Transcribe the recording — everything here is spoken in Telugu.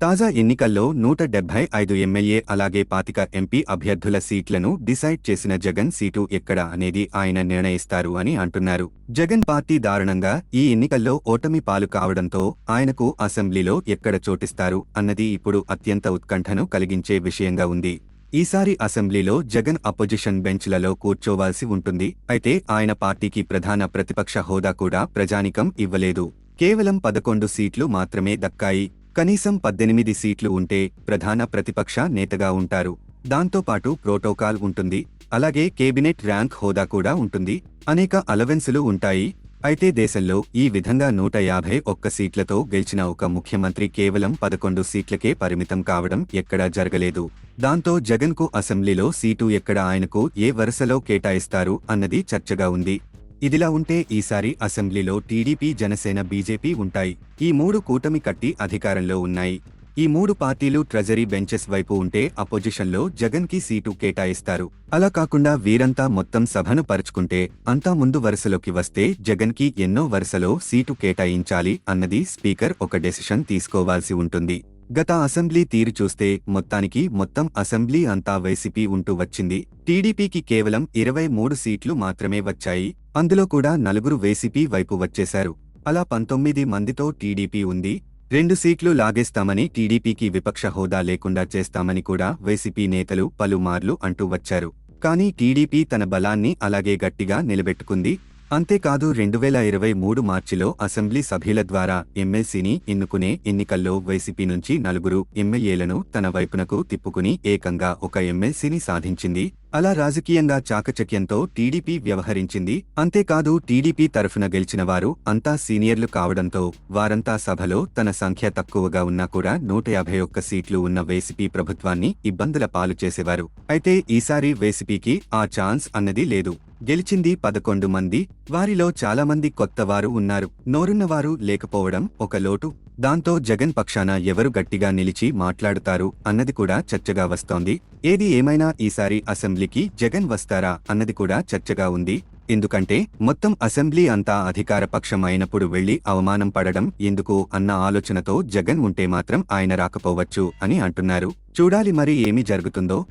తాజా ఎన్నికల్లో నూట డెబ్బై ఐదు ఎమ్మెల్యే అలాగే పాతిక ఎంపీ అభ్యర్థుల సీట్లను డిసైడ్ చేసిన జగన్ సీటు ఎక్కడ అనేది ఆయన నిర్ణయిస్తారు అని అంటున్నారు. జగన్ పార్టీ దారుణంగా ఈ ఎన్నికల్లో ఓటమి పాలు కావడంతో ఆయనకు అసెంబ్లీలో ఎక్కడ చోటిస్తారు అన్నది ఇప్పుడు అత్యంత ఉత్కంఠను కలిగించే విషయంగా ఉంది. ఈసారి అసెంబ్లీలో జగన్ అపోజిషన్ బెంచ్లలో కూర్చోవాల్సి ఉంటుంది. అయితే ఆయన పార్టీకి ప్రధాన ప్రతిపక్ష హోదా కూడా ప్రజానికం ఇవ్వలేదు. కేవలం పదకొండు సీట్లు మాత్రమే దక్కాయి. కనీసం పద్దెనిమిది సీట్లు ఉంటే ప్రధాన ప్రతిపక్ష నేతగా ఉంటారు. దాంతోపాటు ప్రోటోకాల్ ఉంటుంది. అలాగే కేబినెట్ ర్యాంక్ హోదా కూడా ఉంటుంది. అనేక అలవెన్సులు ఉంటాయి. అయితే దేశంలో ఈ విధంగా నూట యాభై ఒక్క సీట్లతో గెలిచిన ఒక ముఖ్యమంత్రి కేవలం పదకొండు సీట్లకే పరిమితం కావడం ఎక్కడా జరగలేదు. దాంతో జగన్కు అసెంబ్లీలో సీటు ఎక్కడ ఆయనకు ఏ వరుసలో కేటాయిస్తారు అన్నది చర్చగా ఉంది. ఇదిలా ఉంటే ఈసారి అసెంబ్లీలో టీడీపీ జనసేన బీజేపీ ఉంటాయి. ఈ మూడు కూటమి కట్టి అధికారంలో ఉన్నాయి. ఈ మూడు పార్టీలు ట్రెజరీ బెంచెస్ వైపు ఉంటే అపోజిషన్లో జగన్కి సీటు కేటాయిస్తారు. అలా కాకుండా వీరంతా మొత్తం సభను పరుచుకుంటే అంతా ముందు వరుసలోకి వస్తే జగన్కి ఎన్నో వరుసలో సీటు కేటాయించాలి అన్నది స్పీకర్ ఒక డెసిషన్ తీసుకోవాల్సి ఉంటుంది. గత అసెంబ్లీ తీరు చూస్తే మొత్తానికి మొత్తం అసెంబ్లీ అంతా వైసీపీ ఉంటూ వచ్చింది. టీడీపీకి కేవలం ఇరవై మూడు సీట్లు మాత్రమే వచ్చాయి. అందులో కూడా నలుగురు వైసీపీ వైపు వచ్చేశారు. అలా పంతొమ్మిది మందితో టీడీపీ ఉంది. రెండు సీట్లు లాగేస్తామని టీడీపీకి విపక్ష హోదా లేకుండా చేస్తామని కూడా వైసీపీ నేతలు పలుమార్లు అంటూ వచ్చారు. కానీ టీడీపీ తన బలాన్ని అలాగే గట్టిగా నిలబెట్టుకుంది. అంతేకాదు రెండు వేల ఇరవై మూడు మార్చిలో అసెంబ్లీ సభ్యుల ద్వారా ఎమ్మెల్సీని ఎన్నుకునే ఎన్నికల్లో వైసీపీ నుంచి నలుగురు ఎమ్మెల్యేలను తన వైపునకు తిప్పుకుని ఏకంగా ఒక ఎమ్మెల్సీని సాధించింది. అలా రాజకీయంగా చాకచక్యంతో టీడీపీ వ్యవహరించింది. అంతేకాదు టీడీపీ తరఫున గెలిచిన వారు అంతా సీనియర్లు కావడంతో వారంతా సభలో తన సంఖ్య తక్కువగా ఉన్నా కూడా నూట యాభై ఒక్క సీట్లు ఉన్న వైసీపీ ప్రభుత్వాన్ని ఇబ్బందుల పాలు చేసేవారు. అయితే ఈసారి వైసీపీకి ఆ ఛాన్స్ అన్నది లేదు. గెలిచింది పదకొండు మంది. వారిలో చాలామంది కొత్తవారు ఉన్నారు. నోరున్నవారు లేకపోవడం ఒక లోటు. దాంతో జగన్ పక్షాన ఎవరు గట్టిగా నిలిచి మాట్లాడుతారు అన్నది కూడా చర్చగా వస్తోంది. ఏది ఏమైనా ఈసారి అసెంబ్లీకి జగన్ వస్తారా అన్నది కూడా చర్చగా ఉంది. ఎందుకంటే మొత్తం అసెంబ్లీ అంతా అధికార పక్షం అయినప్పుడు వెళ్ళి అవమానం పడడం ఎందుకు అన్న ఆలోచనతో జగన్ ఉంటే మాత్రం ఆయన రాకపోవచ్చు అని అంటున్నారు. చూడాలి మరి ఏమి జరుగుతుందో.